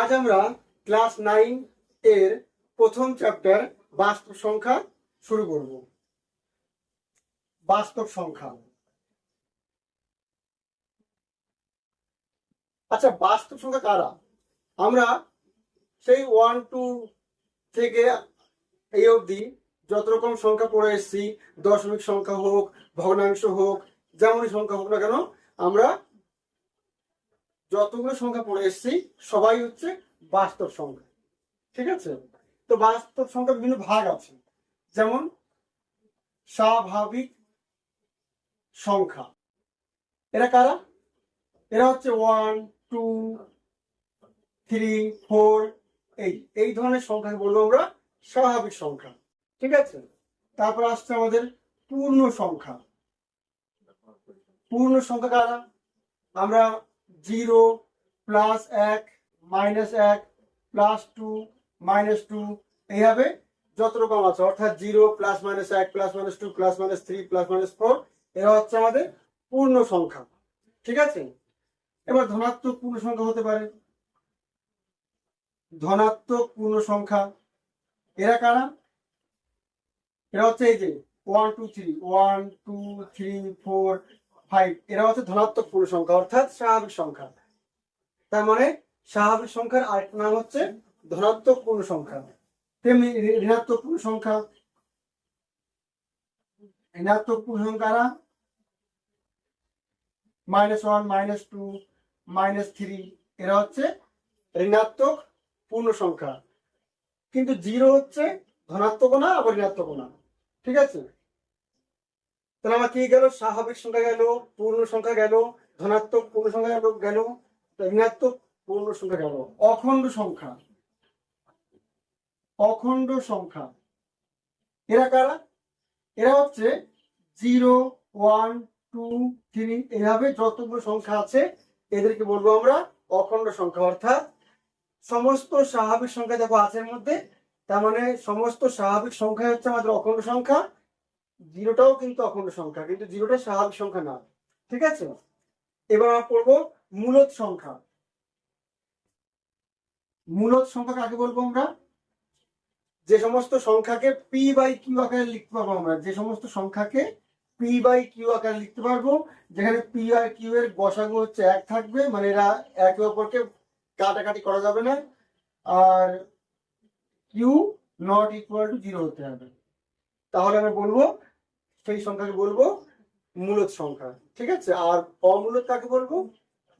আজ আমরা class nine এর প্রথম চ্যাপ্টার বাস্তব সংখ্যা শুরু করব। বাস্তব সংখ্যা। আচ্ছা বাস্তব সংখ্যা কারা? আমরা সেই ওয়ান টু থেকে এই অবধি যত রকম সংখ্যা পড়ে এসেছি, দশমিক সংখ্যা হোক, ভগ্নাংশ হোক, যেমনই সংখ্যা হোক না কেন, আমরা যতগুলো সংখ্যা পড়ে এসেছি, সবাই হচ্ছে বাস্তব সংখ্যা। ঠিক আছে? তো বাস্তব সংখ্যা বিভিন্ন ভাগ আছে। যেমন, স্বাভাবিক সংখ্যা। এরা কারা? এরা হচ্ছে ওয়ান টু থ্রি ফোর এই এই ধরনের সংখ্যা বলব আমরা স্বাভাবিক সংখ্যা। ঠিক আছে? তারপর আসছে আমাদের পূর্ণ সংখ্যা। পূর্ণ সংখ্যা কারা? আমরা জিরো প্লাস এক মাইনাস এক প্লাস টু মাইনাস টু। এইভাবে যত রকম আছে অর্থাৎ জিরো প্লাস মাইনাস এক plus minus two plus minus three plus minus four, এরা হচ্ছে আমাদের পূর্ণ সংখ্যা। ঠিক আছে? এবার ধনাত্মক পূর্ণ সংখ্যা হতে পারে। ধনাত্মক পূর্ণ সংখ্যা, এরা কারা? এরা হচ্ছে এই যে one two three one two three four five এরা হচ্ছে ধনাত্মক পূর্ণ সংখ্যা, অর্থাৎ স্বাভাবিক সংখ্যা। তার মানে স্বাভাবিক সংখ্যার আরেকটা নাম হচ্ছে ধনাত্মক পূর্ণ সংখ্যা। তেমনি ঋণাত্মক পূর্ণ সংখ্যা। ঋণাত্মক পূর্ণ সংখ্যারা minus one, minus two, minus three, এরা হচ্ছে ঋণাত্মক পূর্ণ সংখ্যা। কিন্তু জিরো হচ্ছে ধনাত্মক না, আবার ঋণাত্মক না। ঠিক আছে? তাহলে আমার কি গেল? স্বাভাবিক সংখ্যা গেল, পূর্ণ সংখ্যা গেল, ধনাত্মক পূর্ণ সংখ্যা গেল গেল ঋণাত্মক পূর্ণ সংখ্যা গেল। অখণ্ড সংখ্যা। অখণ্ড সংখ্যা। এরা কারা? এরা হচ্ছে জিরো, ওয়ান, টু, থ্রি, এভাবে যতগুলো সংখ্যা আছে, এদেরকে বলব আমরা অখণ্ড সংখ্যা। অর্থাৎ সমস্ত স্বাভাবিক সংখ্যা দেখো আছে এর মধ্যে, তার মানে সমস্ত স্বাভাবিক সংখ্যা হচ্ছে আমাদের অখণ্ড সংখ্যা। জিরোটাও কিন্তু অখণ্ড সংখ্যা, কিন্তু জিরোটা স্বাভাবিক সংখ্যা না। ঠিক আছে? এবার আমরা পড়ব মূলত সংখ্যা। মূলত সংখ্যা কাকে বলব আমরা? যে সমস্ত সংখ্যাকে পি বাই কিউ আকারে লিখতে পারব আমরা। যে সমস্ত সংখ্যাকে পি বাই কিউ আকারে লিখতে পারব, যেখানে পি আর কিউ এর গসাগু হচ্ছে এক থাকবে মানে এরা একে অপরকে কাটাকাটি করা যাবে না, আর q not equal to zero হতে হবে। তাহলে আমি বলব সেই সংখ্যাকে বলব মূলত সংখ্যা, ঠিক আছে? আর অমূলত কাকে বলব?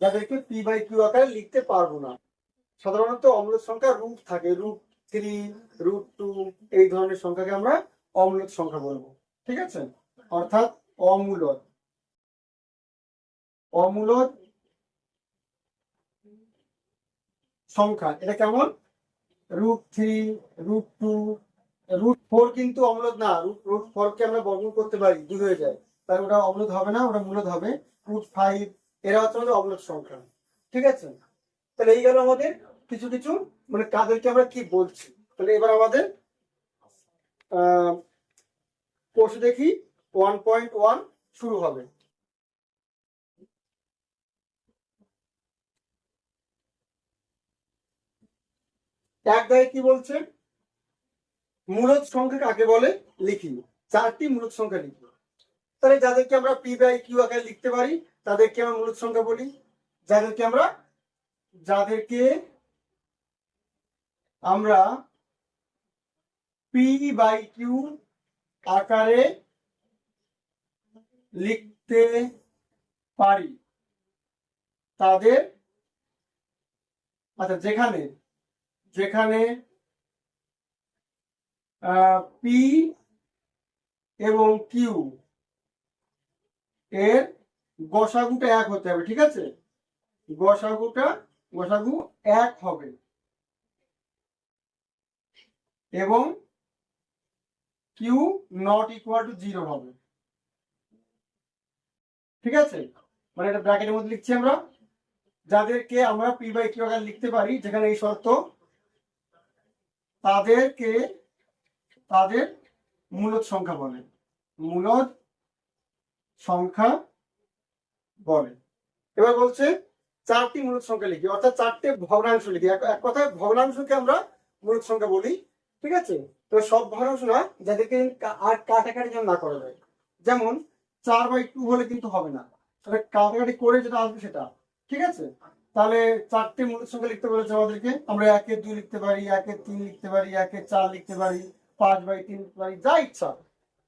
যাদেরকে পি বাই কিউ আকারে লিখতে পারব না। সাধারণত অমূলত সংখ্যা রুট থাকে রুট থ্রি রুট টু এই ধরনের সংখ্যাকে আমরা অমূলত সংখ্যা বলব, ঠিক আছে? অর্থাৎ অমূলত। অমূলত সংখ্যা, এটা কেমন? Root three root two root four কিন্তু অমূলত না রুট রুট ফোরকে আমরা বর্গমূল করতে পারি, দুই হয়ে যায়। তাই ওটা অমূলত হবে না, ওটা মূলত হবে রুট ফাইভ এরা হচ্ছে আমাদের অমূলত সংখ্যা, ঠিক আছে? তাহলে এই গেল আমাদের কিছু কিছু মানে কাদেরকে আমরা কি বলছি? তাহলে এবার আমাদের, আহ দেখি ওয়ান পয়েন্ট ওয়ান শুরু হবে। এক দায়ে কি বলছে? মূলত সংখ্যা কাকে বলে? লিখি চারটি মূলত সংখ্যা লিখি তাহলে যাদেরকে আমরা পি বাই কিউ আকারে লিখতে পারি, তাদেরকে আমরা মূলত সংখ্যা বলি। যাদেরকে আমরা যাদেরকে আমরা পি বাই কিউ আকারে লিখতে পারি। তাদের আচ্ছা যেখানে যেখানে পি এবং কিউ এর গসাগুটা এক হতে হবে, ঠিক আছে? গসাগুটা, গসাগু এক হবে। এবং q not equal to zero হবে। ঠিক আছে? মানে এটা ব্র্যাকেটের মধ্যে লিখছি আমরা। যাদেরকে আমরা পি বাই কিউ আকারে লিখতে পারি, যেখানে এই শর্ত, তাদেরকে তাদের মূলত সংখ্যা বলে। মূলত সংখ্যা বলে। এবার বলছে চারটি মূলত সংখ্যা লিখি, অর্থাৎ চারটে ভগ্নাংশ লিখি। এক কথায় ভগ্নাংশকে আমরা মূলত সংখ্যা বলি, ঠিক আছে? তো সব ভগ্নাংশ না, যাদেরকে আর কাটাকাটি যেন না করা যায়। যেমন চার বাই টু হলে কিন্তু হবে না। তাহলে কাটাকাটি করে যেটা আসবে সেটা, ঠিক আছে? তাহলে চারটে মূলত সংখ্যা লিখতে বলেছে আমাদেরকে। আমরা একে দুই লিখতে পারি, একে তিন লিখতে পারি, একে চার লিখতে পারি। পাঁচ বাই তিন পারি যা ইচ্ছা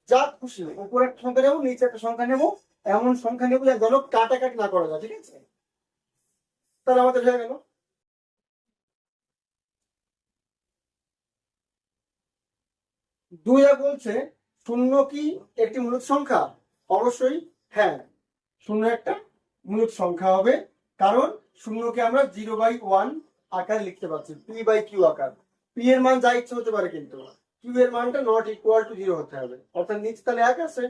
যা খুশি উপরে একটা সংখ্যা নেব নিচে একটা সংখ্যা নেব, এমন সংখ্যা নেব যা যেন কাটাকাটি না করা যায়, ঠিক আছে? তাহলে আমাদের হয়ে গেল। দুই বলছে, শূন্য কি একটি মূলত সংখ্যা? অবশ্যই হ্যাঁ। শূন্য একটা মূলত সংখ্যা হবে, কারণ শূন্যকে আমরা জিরো বাই ওয়ান আকারে লিখতে পারছি, পি বাই কিউ আকার। পি এর মান যা ইচ্ছে হতে পারে কিন্তু। কিউ এর মানটা নট ইকুয়াল টু জিরো হতে হবে। অর্থাৎ নিচে তাহলে এক আছে,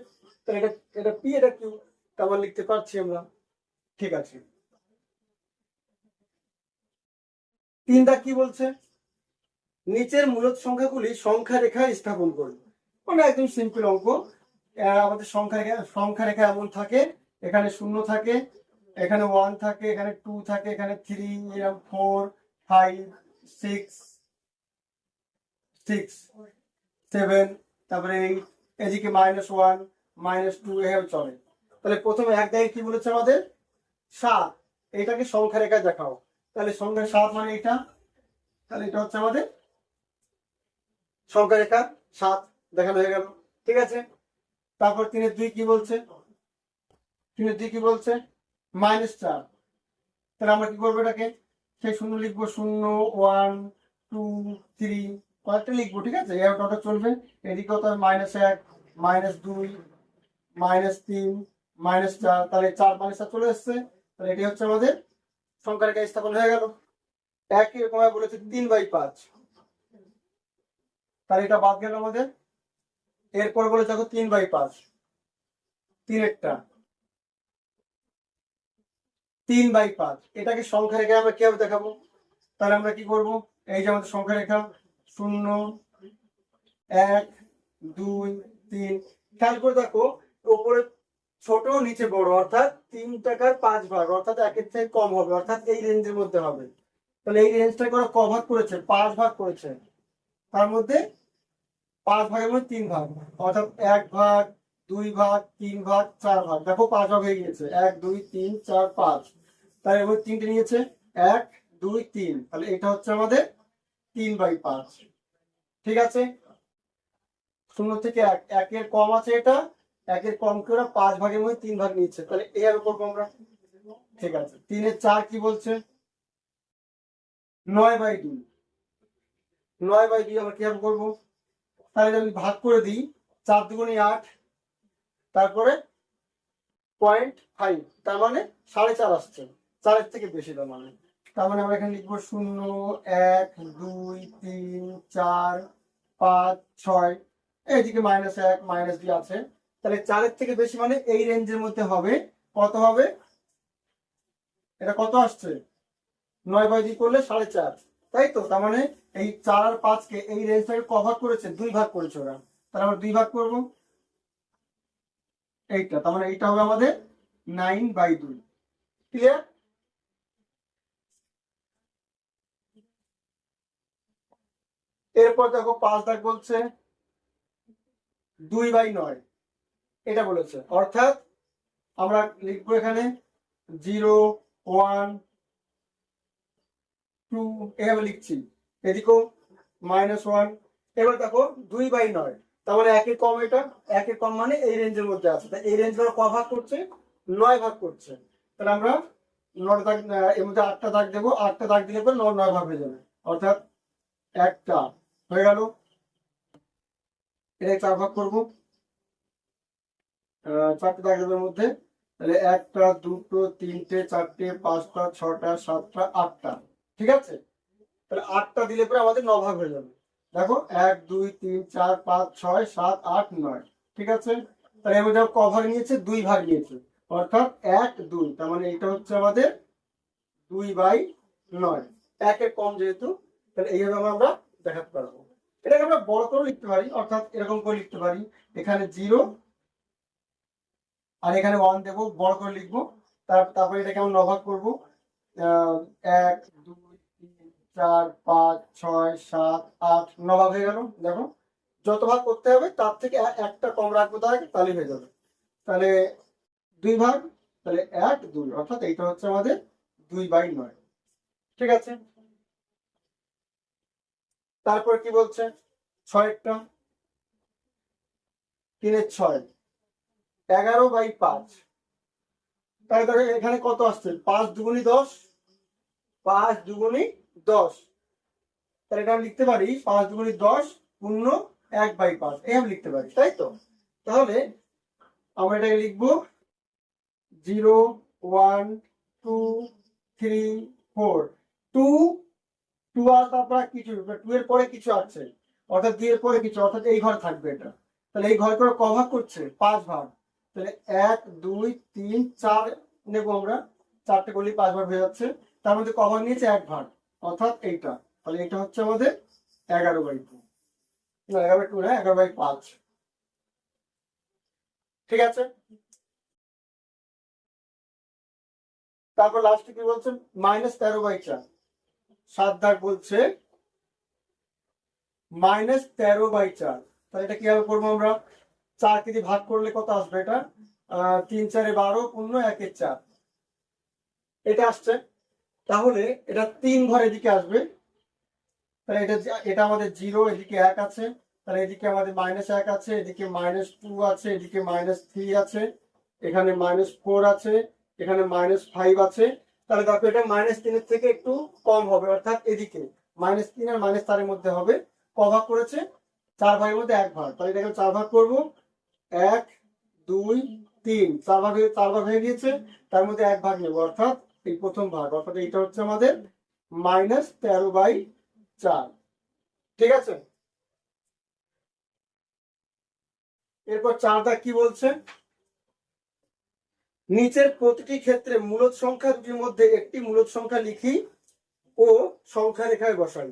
তাহলে এটা এটা পি এটা কিউ তেমন লিখতে পারছি আমরা। ঠিক আছে। তিনটা কি বলছে? নিচের মূলত সংখ্যাগুলি সংখ্যা রেখায় স্থাপন করুন। মানে একদম সিম্পল অঙ্ক। আমাদের সংখ্যা রেখা সংখ্যা রেখা এমন থাকে, এখানে শূন্য থাকে, এখানে ওয়ান থাকে, এখানে টু থাকে, এখানে three four five six six seven তারপরে এদিকে মাইনাস ওয়ান মাইনাস টু এভাবে চলে। তাহলে প্রথমে এক জায়গায় কি বলেছে আমাদের? সাত। এটাকে সংখ্যা রেখায় দেখাও। তাহলে সংখ্যা সাত মানে এটা। তাহলে এটা হচ্ছে আমাদের সংখ্যা রেখা সাত দেখানো হয়ে গেল। ঠিক আছে? তারপর তিনের দুই কি বলছে? তিনের দুই কি বলছে? মাইনাস চার। তাহলে আমরা কি করব এটাকে? সেই শূন্য লিখব শূন্য ওয়ান টু থ্রি কয়েকটা লিখব, ঠিক আছে? অটোটা চলবে। এদিকেও তার মাইনাস এক মাইনাস দুই মাইনাস তিন মাইনাস চার। তাহলে চার মাইনাস চার চলে এসছে। তাহলে এটি হচ্ছে আমাদের সংখ্যা রেখা স্থাপন হয়ে গেল। একই রকম বলেছে তিন বাই পাঁচ। তাহলে এটা বাদ গেল আমাদের। এরপর বলে দেখো তিন বাই পাঁচ। তিন একটা তিন বাই পাঁচ। এটাকে সংখ্যা রেখে আমরা কীভাবে দেখাবো? তাহলে আমরা কি করব? এই যে আমাদের সংখ্যা রেখা। শূন্য, এক, দুই, তিন। খেয়াল করে দেখো, ওপরে ছোট, নিচে বড়, অর্থাৎ তিন টাকার পাঁচ ভাগ, অর্থাৎ একের থেকে কম হবে, অর্থাৎ এই রেঞ্জের মধ্যে হবে। তাহলে এই রেঞ্জটাকে ওরা কভার করেছে? পাঁচ ভাগ করেছে। তার মধ্যে পাঁচ ভাগের মধ্যে তিন ভাগ, অর্থাৎ এক ভাগ, দুই ভাগ, তিন ভাগ, চার ভাগ। দেখো পাঁচ ভাগ হয়ে গিয়েছে। এক, দুই, তিন, চার, পাঁচ। তার মধ্যে তিনটে নিয়েছে। এক, দুই, তিন। তাহলে এটা হচ্ছে আমাদের তিন বাই পাঁচ। ঠিক আছে? শূন্য থেকে এক, একের কম আছে এটা, একের কম করে ওরা পাঁচ ভাগের মধ্যে তিন ভাগ নিচ্ছে। তাহলে এর উপর আমরা ঠিক আছে। তিনের চার কি বলছে? নয় বাই দুই। নয় বাই দুই আমরা কীভাবে করব? তাহলে আমি ভাগ করে দিই। চার দুগুণে আট, তারপরে পয়েন্ট ফাইভ তার মানে সাড়ে চার আসছে। চারের থেকে বেশি তার মানে। তার মানে আমরা এখানে লিখব শূন্য, এক, দুই, তিন, চার, পাঁচ, ছয়। এইদিকে মাইনাস এক মাইনাস দুই আছে। তাহলে চারের থেকে বেশি মানে এই রেঞ্জের মধ্যে হবে। কত হবে? এটা কত আসছে? নয় বাই দুই করলে সাড়ে চার। তাই তো? তার মানে এই চার আর পাঁচকে এই রেঞ্জটাকে কভার করেছে, দুই ভাগ করেছে ওরা। তাহলে আমরা দুই ভাগ করব। এইটা, তার মানে এইটা হবে আমাদের নাইন বাই দুই। ক্লিয়ার এরপর দেখো পাঁচ দাগ বলছে দুই বাই নয়। এটা বলেছে। অর্থাৎ আমরা লিখব এখানে জিরো, ওয়ান, টু, এভাবে লিখছি। এদিকেও মাইনাস ওয়ান। এবার দেখো দুই বাই নয়। তার মানে একের কম এটা, একের কম মানে এই রেঞ্জের মধ্যে আছে। তাই এই রেঞ্জ ক ভাগ করছে? নয় ভাগ করছে। তাহলে আমরা নয় দাগ, এর মধ্যে আটটা দাগ দেবো। আটটা দাগ দিলে পরে নয় নয় ভাগ হয়ে যাবে। অর্থাৎ একটা। হয়ে গেল। এটা চার ভাগ করব। চারটে দাগ দেবো এর মধ্যে। তাহলে একটা, দুটো, তিনটে, চারটে, পাঁচটা, ছটা, সাতটা, আটটা। ঠিক আছে? তাহলে আটটা দিলে পরে আমাদের ন ভাগ হয়ে যাবে। দেখো, এক, দুই, তিন, চার, পাঁচ, ছয়, সাত, আট, নয়। ঠিক আছে? তাহলে এর মধ্যে ক ভাগ নিয়েছে? দুই ভাগ নিয়েছে। অর্থাৎ এক, দুই। তার মানে এটা হচ্ছে আমাদের দুই বাই নয়। একের কম যেহেতু, তাহলে এইভাবে আমরা দেখাতে পারব। এটাকে আমরা বড় করে লিখতে পারি অর্থাৎ এরকম করে লিখতে পারি। এখানে জিরো আর এখানে ওয়ান দেবো বড় করে লিখব। তার- তারপরে এটাকে আমরা নভাগ করব। এক দুই তিন চার পাঁচ ছয় সাত আট ন ভাগ হয়ে গেল। দেখো যত ভাগ করতে হবে তার থেকে একটা কম রাখব তার আগে, তাহলে হয়ে যাবে। তাহলে দুই ভাগ তাহলে এক দুই অর্থাৎ এইটা হচ্ছে আমাদের দুই বাই নয়। ঠিক আছে? তারপর কি বলছে? ছয়েরটা। তিনের ছয়। এগারো বাই পাঁচ। তাহলে দেখো এখানে কত আসছে? পাঁচ দুগুনি দশ। পাঁচ দুগুনি দশ। তাহলে এটা আমি লিখতে পারি পাঁচ দুগুনি দশ পূর্ণ এক বাই পাঁচ। এই আমি লিখতে পারি, তাই তো? তাহলে আমরা এটাকে লিখব zero, one, two, three, four. Two two আর তারপর কিছু টু এর পরে কিছু আছে। অর্থাৎ দুই এর পরে কিছু, অর্থাৎ এই ঘর থাকবে এটা। তাহলে এই ঘর করে ক ভাগ করছে, পাঁচ ভাগ। তাহলে এক, দুই, তিন, চার নেব আমরা। চারটে করলে পাঁচ ভাগ হয়ে যাচ্ছে। তার মধ্যে ক ভাগ নিয়েছে এক ভাগ, অর্থাৎ এইটা। তাহলে এটা হচ্ছে আমাদের এগারো বাই টু এগারো বাই টু না, এগারো বাই পাঁচ। ঠিক আছে? তারপর লাস্টে কি বলছে মাইনাস তেরো বাই চার। সাত দাগ বলছে মাইনাস তেরো বাই চার। তাহলে এটা কীভাবে করব আমরা? চার কেজি ভাগ করলে কত আসবে এটা? তিন চারে বারো, পূর্ণ একের চার। এটা আসছে। তাহলে এটা তিন ঘর এদিকে আসবে। তাহলে এটা এটা আমাদের জিরো এদিকে এক আছে। তাহলে এদিকে আমাদের মাইনাস এক আছে, এদিকে মাইনাস টু আছে, এদিকে মাইনাস থ্রি আছে। এখানে মাইনাস ফোর আছে, এখানে মাইনাস ফাইভ আছে। তাহলে দেখো এটা মাইনাস তিনের থেকে একটু কম হবে, অর্থাৎ এদিকে। মাইনাস তিন আর মাইনাস চারের মধ্যে হবে। ক ভাগ করেছে? চার ভাগের মধ্যে এক ভাগ। তাহলে এটাকে চার ভাগ করব। এক, দুই, তিন। চার ভাগ চার ভাগ হয়ে গিয়েছে। তার মধ্যে এক ভাগ নেব, অর্থাৎ এই প্রথম ভাগ। অর্থাৎ এইটা হচ্ছে আমাদের মাইনাস তেরো বাই চার। ঠিক আছে? এরপর চার দাগ কি বলছে? নিচের প্রতিটি ক্ষেত্রে মূলদ সংখ্যা দুটির মধ্যে একটি মূলদ সংখ্যা লিখি ও সংখ্যা রেখায় বসাই।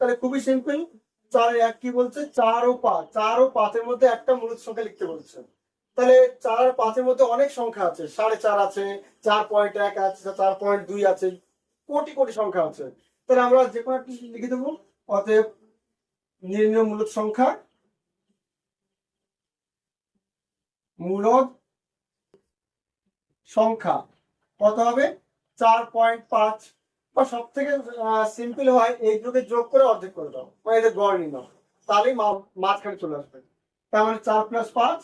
তাহলে খুবই সিম্পল চার এক কি বলছে? চার ও পাঁচ। চার ও পাঁচের মধ্যে একটা মূলদ সংখ্যা লিখতে বলছে। তাহলে চার আর পাঁচের মধ্যে অনেক সংখ্যা আছে। সাড়ে চার আছে, চার পয়েন্ট এক আছে, চার পয়েন্ট দুই আছে, কোটি কোটি সংখ্যা আছে। তাহলে আমরা যে কোনো একটি লিখে দেবো। অতএব নির্ণয় মূলদ সংখ্যা। মূলদ সংখ্যা। কত হবে? চার পয়েন্ট পাঁচ। বা সব থেকে সিম্পল হয় এইগুলোকে যোগ করে অর্ধেক করে দাও। মানে এদের গড় নিয়ে নাও তাহলেই মাঝখানে চলে আসবে। তার মানে চার প্লাস পাঁচ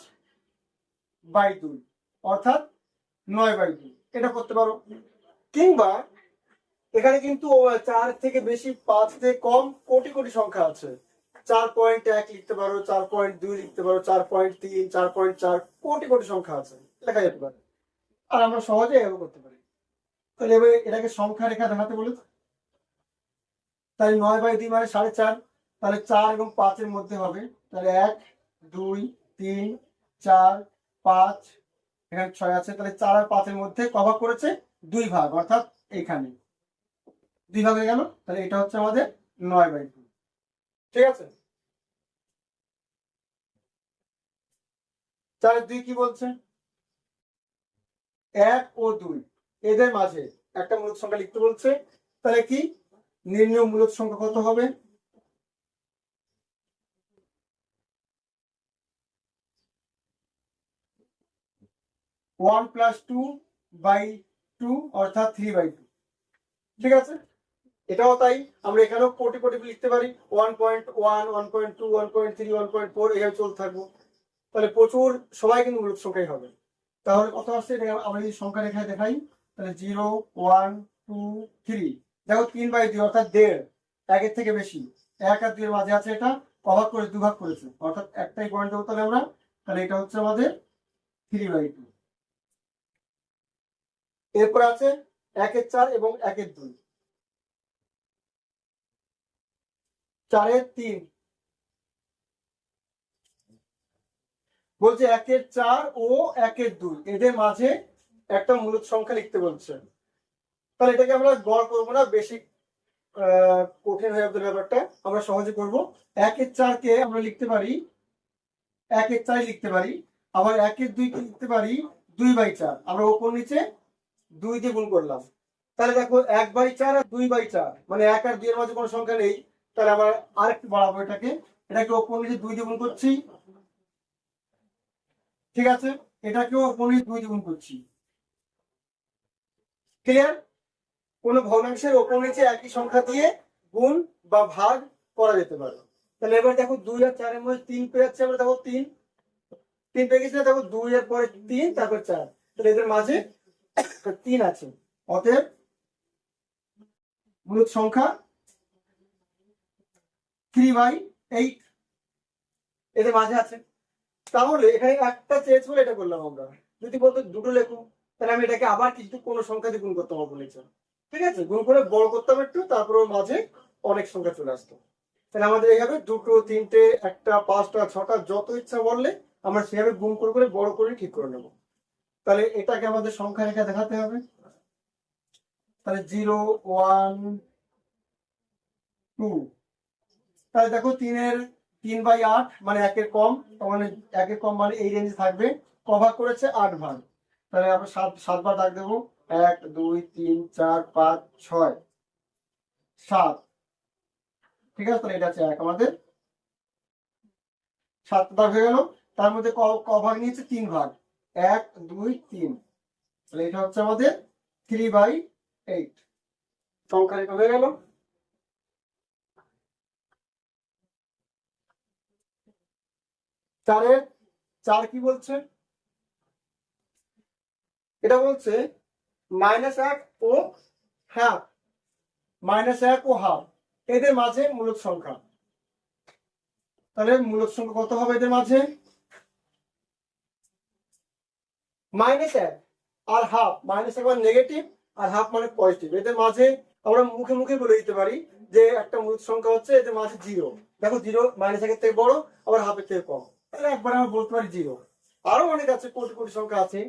বাই দুই। অর্থাৎ নয় বাই দুই। এটা করতে পারো। কিংবা এখানে কিন্তু চার থেকে বেশি, পাঁচ থেকে কম কোটি কোটি সংখ্যা আছে। চার পয়েন্ট এক লিখতে পারো, চার পয়েন্ট দুই লিখতে পারো, চার পয়েন্ট তিন, চার পয়েন্ট চার কোটি কোটি সংখ্যা আছে। লেখা যেতে পারে। আর আমরা সহজে এভাবে করতে পারি। তাহলে এবার এটাকে সংখ্যা রেখা দেখাতে বলে তাই নয় বাই দুই মানে সাড়ে চার। তাহলে চার এবং পাঁচের মধ্যে হবে। তাহলে এক, দুই, তিন, চার, পাঁচ, এখানে ছয় আছে। তাহলে চার আর পাঁচের মধ্যে কভার করেছে? দুই ভাগ, অর্থাৎ এখানে। দুই ভাগ হয়ে গেল। তাহলে এটা হচ্ছে আমাদের নয় বাই দুই। ঠিক আছে? চারের দুই কি বলছে? এক ও দুই। এদের মাঝে একটা মূলদ সংখ্যা লিখতে বলছে, তাহলে কি? নির্ণয় মূলদ সংখ্যা কত হবে? One plus two by two, অর্থাৎ থ্রি বাই টু। ঠিক আছে? এটাও তাই, আমরা এখানেও কোটি কোটি লিখতে পারি। One point one one point two, one point three, one point four এইভাবে চলতে থাকব। তাহলে প্রচুর, সবাই কিন্তু মূলদ সংখ্যাই হবে। তাহলে কত আসছে? এটা আমরা যদি সংখ্যা রেখায় দেখাই, তাহলে জিরো, ওয়ান, টু, থ্রি। দেখো তিন বাই দুই, অর্থাৎ দেড়। একের থেকে বেশি। এক আর দুইয়ের মাঝে আছে এটা, অভাগ করে দুভাগ করেছে। অর্থাৎ একটাই পয়েন্ট দেবো তাহলে আমরা, তাহলে এটা হচ্ছে আমাদের থ্রি বাই টু। এরপর আছে একের চার এবং একের দুই। চারের তিন। বলছে একের চার ও একের দুই। এদের মাঝে একটা মূলত সংখ্যা লিখতে বলছে। তাহলে এটাকে আমরা গড় করব না বেশি কঠিন হয়ে যাবে ব্যাপারটা। আমরা সহজে করব। একের চারকে আমরা লিখতে পারি, একের চার লিখতে পারি, আবার একের দুইকে লিখতে পারি দুই বাই চার। আমরা ওপর নিচে দুই দিয়ে গুণ করলাম। তাহলে দেখো, এক বাই চার আর দুই বাই চার মানে এক আর দুই এর মাঝে কোনো সংখ্যা নেই। তাহলে আবার আরেকটু বাড়াবো এটাকে। এটাকে ওপর নিচে দুই দ্বিগুণ করছি। ঠিক আছে? এটাকেও নিচে দুই দ্বিগুণ করছি। ক্লিয়ার কোন ভগ্নাংশের ওপর নিচে একই সংখ্যা দিয়ে গুণ বা ভাগ করা যেতে পারে। তাহলে এবার দেখো দুই আর চারের মধ্যে তিন পেয়ে যাচ্ছে আমরা দেখো তিন। তিন পেয়ে গেছি দেখো দুই এর পরে তিন, তারপর চার। তাহলে এদের মাঝে তিন আছে। অতএব মূলত সংখ্যা থ্রি বাই এইট এদের মাঝে আছে। তাহলে এখানে একটা চেয়েছ বলে এটা করলাম আমরা। যদি বলতো দুটো লেখো, তাহলে আমি এটাকে আবার কিছু কোনো সংখ্যা দিয়ে গুণ করতে হবে বলেছে ঠিক আছে? গুণ করে বড় করতাম একটু, তারপর মাঝে অনেক সংখ্যা চলে আসতো। তাহলে আমাদের এইভাবে দুটো, তিনটে, একটা, পাঁচটা, ছটা, যত ইচ্ছা বললে আমরা সেভাবে গুণ করে করে বড় করে ঠিক করে নেব। তাহলে এটাকে আমাদের সংখ্যা রেখা দেখাতে হবে। তাহলে জিরো, ওয়ান, টু। তাহলে দেখো তিনের তিন বাই আট মানে একের কম মানে একের কম মানে এই রেঞ্জে থাকবে। কভার করেছে আট ভাগ। তাহলে আমরা সাত সাতবার দাগ দেবো। এক, দুই, তিন, চার, পাঁচ, ছয়। সাত। ঠিক আছে? তাহলে এটা আছে এক আমাদের। সাত ভাগ হয়ে গেল। তার মধ্যে ক- ভাগ নিয়েছে তিন ভাগ। এক, দুই, তিন। তাহলে এটা হচ্ছে আমাদের থ্রি বাই এইট সংখ্যা হয়ে গেল। চারের চার কি বলছে? এটা বলছে মাইনাস এক ও হাফ মাইনাস এক ও হাফ এদের মাঝে মূলক সংখ্যা। তাহলে মূলক সংখ্যা কত হবে এদের মাঝে? মাইনাস এক আর হাফ মাইনাস এক মানে নেগেটিভ আর হাফ মানে পজিটিভ এদের মাঝে আমরা মুখে মুখে বলে দিতে পারি যে একটা মূলক সংখ্যা হচ্ছে এদের মাঝে জিরো দেখো জিরো মাইনাস একের থেকে বড়, আবার হাফের থেকে কম। তাহলে একবার আমরা বলতে পারি জিরো। আরও অনেক আছে, কোটি কোটি সংখ্যা আছে।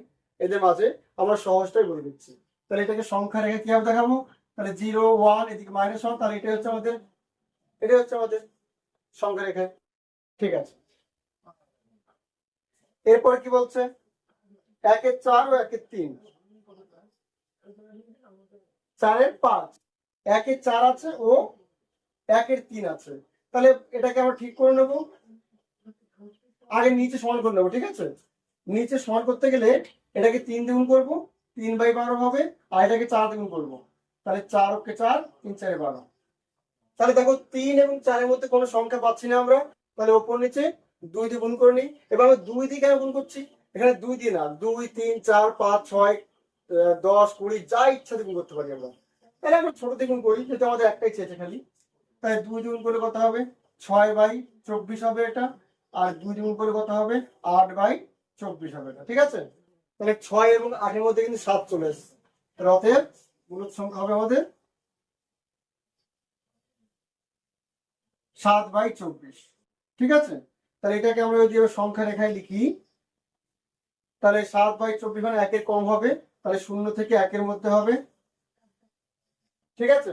এদের মাঝে আমরা সহজটাই বলে দিচ্ছি। তাহলে এটাকে সংখ্যা রেখে কীভাবে দেখাবো? তাহলে জিরো, ওয়ান, এদিকে মাইনাস ওয়ান, তাহলে এটা হচ্ছে আমাদের এটা হচ্ছে আমাদের সংখ্যা রেখায় ঠিক আছে। এরপরে কি বলছে? একের চার ও একের তিন। চারের পাঁচ। একের চার আছে ও একের তিন আছে। তাহলে এটাকে আমরা ঠিক করে নেব। আগে নিচে সমান করে নেব, ঠিক আছে? নিচে সমান করতে গেলে এটাকে তিন দ্বিগুণ করব, তিন বাই বারো হবে, আর এটাকে চার দ্বিগুণ করব। তাহলে চার ওকে চার, তিন চারে বারো। তাহলে দেখো তিন এবং চারের মধ্যে কোনো সংখ্যা পাচ্ছি না আমরা। তাহলে ওপর নিচে দুই দিয়ে গুণ করে নিই। এবার আমরা দুই দিয়ে কেন গুণ করছি? এখানে দুই দিয়ে না, দুই, তিন, চার, পাঁচ, ছয় দশ, কুড়ি, যা ইচ্ছা গুণ করতে পারি আমরা। তাহলে আমরা ছোট দিয়ে গুণ করি যেটা আমাদের একটাই চেয়েছে খালি। তাহলে দুই দ্বিগুণ করে কত হবে? ছয় বাই চব্বিশ হবে এটা। আর দুই দ্বিগুণ করলে কত হবে? আট বাই চব্বিশ হবে ঠিক আছে? তাহলে ছয় এবং আটের মধ্যে কিন্তু সাত চলে এসছে। অতএব মূলত সংখ্যা হবে আমাদের সাত বাই চব্বিশ, ঠিক আছে? তাহলে এটাকে আমরা যদি সংখ্যা রেখায় লিখি, তাহলে সাত বাই চব্বিশ মানে একের কম হবে, তাহলে শূন্য থেকে একের মধ্যে হবে, ঠিক আছে?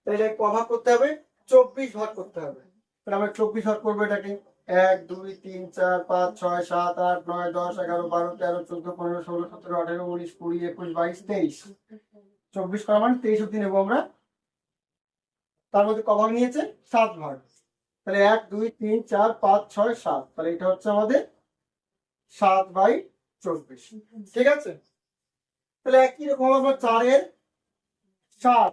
তাহলে এটাকে ক ভাগ করতে হবে, চব্বিশ ভাগ করতে হবে। তাহলে আমরা চব্বিশ ভাগ করব এটাকে। এক, দুই, তিন, চার, পাঁচ, ছয়, সাত, আট, নয়, দশ, এগারো, বারো, তেরো, চোদ্দ, পনেরো, ষোলো, সতেরো, আঠেরো, উনিশ, কুড়ি, একুশ, বাইশ, তেইশ। চব্বিশ করা মানে তেইশ অব্দি নেব আমরা। তার মধ্যে ক ভাগ নিয়েছে? সাত ভাগ। তাহলে এক, দুই, তিন, চার, পাঁচ, ছয়, সাত। তাহলে এটা হচ্ছে আমাদের সাত বাই চব্বিশ। ঠিক আছে? তাহলে একই রকম আমরা চারের সাত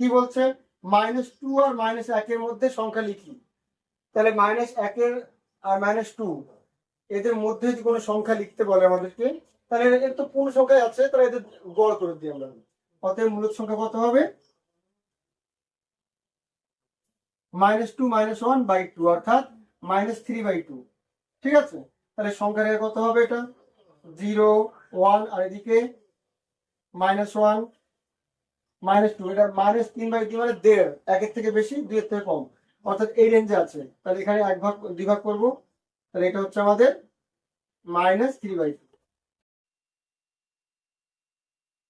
কি বলছে? মাইনাস টু আর মাইনাস একের মধ্যে সংখ্যা লিখি। তাহলে মাইনাস একের আর মাইনাস টু এদের মধ্যে যদি কোনো সংখ্যা লিখতে বলে আমাদেরকে, তাহলে এর তো পূর্ণ সংখ্যায় আছে, তাহলে এদের গড় করে দিই আমরা। অতএব মূলত সংখ্যা কত হবে? Minus two minus one by two অর্থাৎ মাইনাস থ্রি বাই টু ঠিক আছে? তাহলে সংখ্যা রেখা কত হবে এটা? জিরো ওয়ান আর এদিকে মাইনাস ওয়ান মাইনাস টু এটা মাইনাস তিন বাই তিন মানে দেড়, একের থেকে বেশি, দুইয়ের থেকে কম। অর্থাৎ এই রেঞ্জে আছে। তাহলে এখানে এক ভাগ, দুই ভাগ করব। তাহলে এটা হচ্ছে আমাদের মাইনাস থ্রি বাই টু